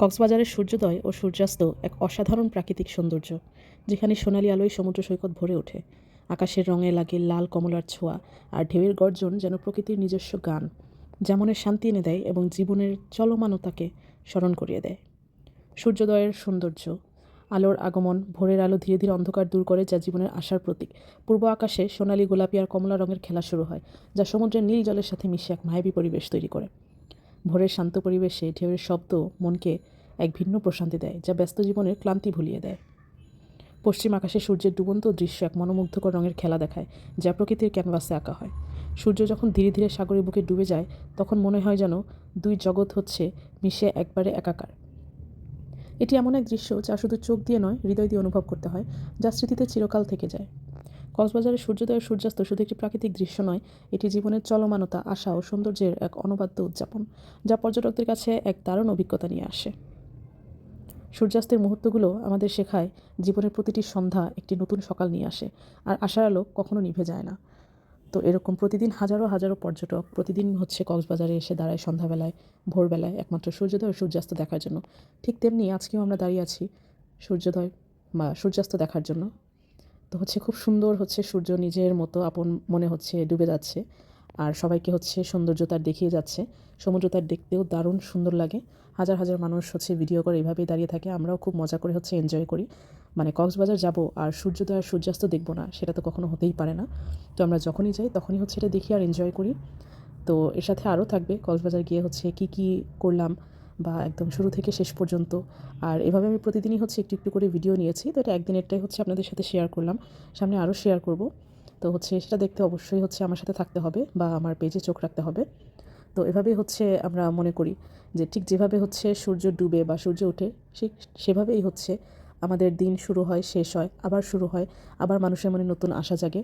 কক্সবাজারের সূর্যোদয় ও সূর্যাস্ত এক অসাধারণ প্রাকৃতিক সৌন্দর্য, যেখানে সোনালি আলোয় সমুদ্র সৈকত ভরে ওঠে। আকাশের রঙে লাগে লাল কমলার ছোঁয়া আর ঢেউয়ের গর্জন যেন প্রকৃতির নিজস্ব গান যা মনের শান্তি এনে দেয় এবং জীবনের চলমানতাকে স্মরণ করিয়ে দেয়। সূর্যোদয়ের সৌন্দর্য, আলোর আগমন, ভোরের আলো ধীরে ধীরে অন্ধকার দূর করে যা জীবনের আশার প্রতীক। পূর্ব আকাশে সোনালি গোলাপি আর কমলা রঙের খেলা শুরু হয়, যা সমুদ্রের নীল জলের সাথে মিশে এক মায়াবী পরিবেশ তৈরি করে। ভোরের শান্ত পরিবেশে ঢেউয়ের শব্দ মনকে এক ভিন্ন প্রশান্তি দেয়, যা ব্যস্ত জীবনের ক্লান্তি ভুলিয়ে দেয়। পশ্চিম আকাশে সূর্যের ডুবন্ত দৃশ্য এক মনোমুগ্ধকর রঙের খেলা দেখায়, যা প্রকৃতির ক্যানভাসে আঁকা হয়। সূর্য যখন ধীরে ধীরে সাগরের বুকে ডুবে যায়, তখন মনে হয় যেন দুই জগৎ হচ্ছে মিশে একবারে একাকার। এটি এমন এক দৃশ্য যা শুধু চোখ দিয়ে নয়, হৃদয় দিয়ে অনুভব করতে হয়, যা স্মৃতিতে চিরকাল থেকে যায়। কক্সবাজারের সূর্যোদয় সূর্যাস্ত শুধু একটি প্রাকৃতিক দৃশ্য নয়, এটি জীবনের চলমানতা, আশা ও সৌন্দর্যের এক অনবাদ্য উদযাপন, যা পর্যটকদের কাছে এক দারুণ অভিজ্ঞতা নিয়ে আসে। সূর্যাস্তের মুহূর্তগুলো আমাদের শেখায় জীবনের প্রতিটি সন্ধ্যা একটি নতুন সকাল নিয়ে আসে, আর আশার আলো কখনো নিভে যায় না। তো এরকম প্রতিদিন হাজারো হাজারো পর্যটক প্রতিদিন হচ্ছে কক্সবাজারে এসে দাঁড়ায় সন্ধ্যাবেলায়, ভোরবেলায় একমাত্র সূর্যোদয় ও সূর্যাস্ত দেখার জন্য। ঠিক তেমনি আজকেও আমরা দাঁড়িয়ে আছি সূর্যোদয় বা সূর্যাস্ত দেখার জন্য। তো হচ্ছে খুব সুন্দর হচ্ছে সূর্য নিজের মতো আপন মনে হচ্ছে ডুবে যাচ্ছে। আর সবাইকে হচ্ছে সৌন্দর্য তার দেখিয়ে যাচ্ছে। সমুদ্র তার দেখতেও দারুণ সুন্দর লাগে। হাজার হাজার মানুষ হচ্ছে ভিডিও করে এইভাবেই দাঁড়িয়ে থাকে। আমরাও খুব মজা করে হচ্ছে এনজয় করি। মানে কক্সবাজার যাব আর সূর্যোদয় আর সূর্যাস্ত দেখব না, সেটা তো কখনো হতেই পারে না। তো আমরা যখনই যাই তখনই হচ্ছে এটা দেখি আর এনজয় করি। তো এর সাথে আরও থাকবে কক্সবাজার গিয়ে হচ্ছে কি কি করলাম। বা একদম শুরু থেকে শেষ পর্যন্ত। আর এভাবে আমি প্রতিদিনই হচ্ছে একটু একটু করে ভিডিও নিয়েছি। তো এটা একদিনেরটাই হচ্ছে আপনাদের সাথে শেয়ার করলাম। সামনে আরও শেয়ার করব। তো হচ্ছে সেটা দেখতে অবশ্যই হচ্ছে আমার সাথে থাকতে হবে বা আমার পেজে চোখ রাখতে হবে। তো এভাবেই হচ্ছে আমরা মনে করি যে ঠিক যেভাবে হচ্ছে সূর্য ডুবে বা সূর্য ওঠে, ঠিক সেভাবেই হচ্ছে আমাদের দিন শুরু হয়, শেষ হয়, আবার শুরু হয়, আবার মানুষের মনে নতুন আশা জাগে।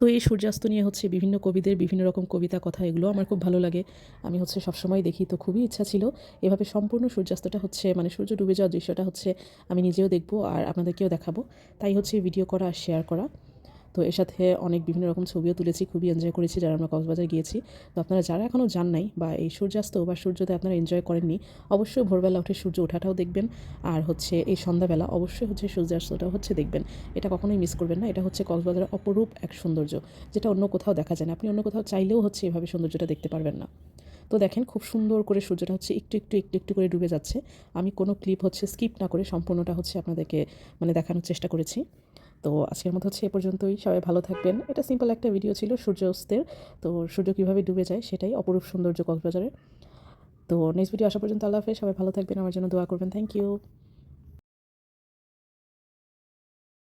তো এই সূর্যাস্ত নিয়ে হচ্ছে বিভিন্ন কবিদের বিভিন্ন রকম কবিতা কথা, এগুলো আমার খুব ভালো লাগে। আমি হচ্ছে সবসময় দেখি, তো খুবই ইচ্ছা ছিল। এভাবে সম্পূর্ণ সূর্যাস্তটা হচ্ছে মানে সূর্য ডুবে যাওয়ার দৃশ্যটা হচ্ছে আমি নিজেও দেখব আর আপনাদেরকেও দেখাবো। তাই হচ্ছে ভিডিও করা আর শেয়ার করা। তো এর সাথে অনেক বিভিন্ন রকম ছবিও তুলেছি, খুবই এনজয় করেছি যারা আমরা কক্সবাজার গিয়েছি। তো আপনারা যারা এখনও যান নাই বা এই সূর্যাস্ত বা সূর্যোদয় আপনারা এনজয় করেননি, অবশ্যই ভোরবেলা উঠে সূর্য ওঠাটাও দেখবেন। আর হচ্ছে এই সন্ধ্যাবেলা অবশ্যই হচ্ছে সূর্যাস্তটাও হচ্ছে দেখবেন। এটা কখনোই মিস করবেন না, এটা হচ্ছে কক্সবাজারের অপরূপ এক সৌন্দর্য, যেটা অন্য কোথাও দেখা যায় না। আপনি অন্য কোথাও চাইলেও হচ্ছে এভাবে সৌন্দর্যটা দেখতে পারবেন না। তো দেখেন খুব সুন্দর করে সূর্যটা হচ্ছে একটু একটু একটু একটু করে ডুবে যাচ্ছে। আমি কোনো ক্লিপ হচ্ছে স্কিপ না করে সম্পূর্ণটা হচ্ছে আপনাদেরকে মানে দেখানোর চেষ্টা করেছি। তো আজকের মতো হচ্ছে এ পর্যন্তই। সবাই ভালো থাকবেন। এটা সিম্পল একটা ভিডিও ছিল সূর্য অস্তের তো সূর্য কীভাবে ডুবে যায় সেটাই অপরূপ সৌন্দর্য কক্সবাজারে তো নেক্সট ভিডিও আসা পর্যন্ত আল্লাহ হাফেজ। সবাই ভালো থাকবেন। আমার জন্য দোয়া করবেন। Thank you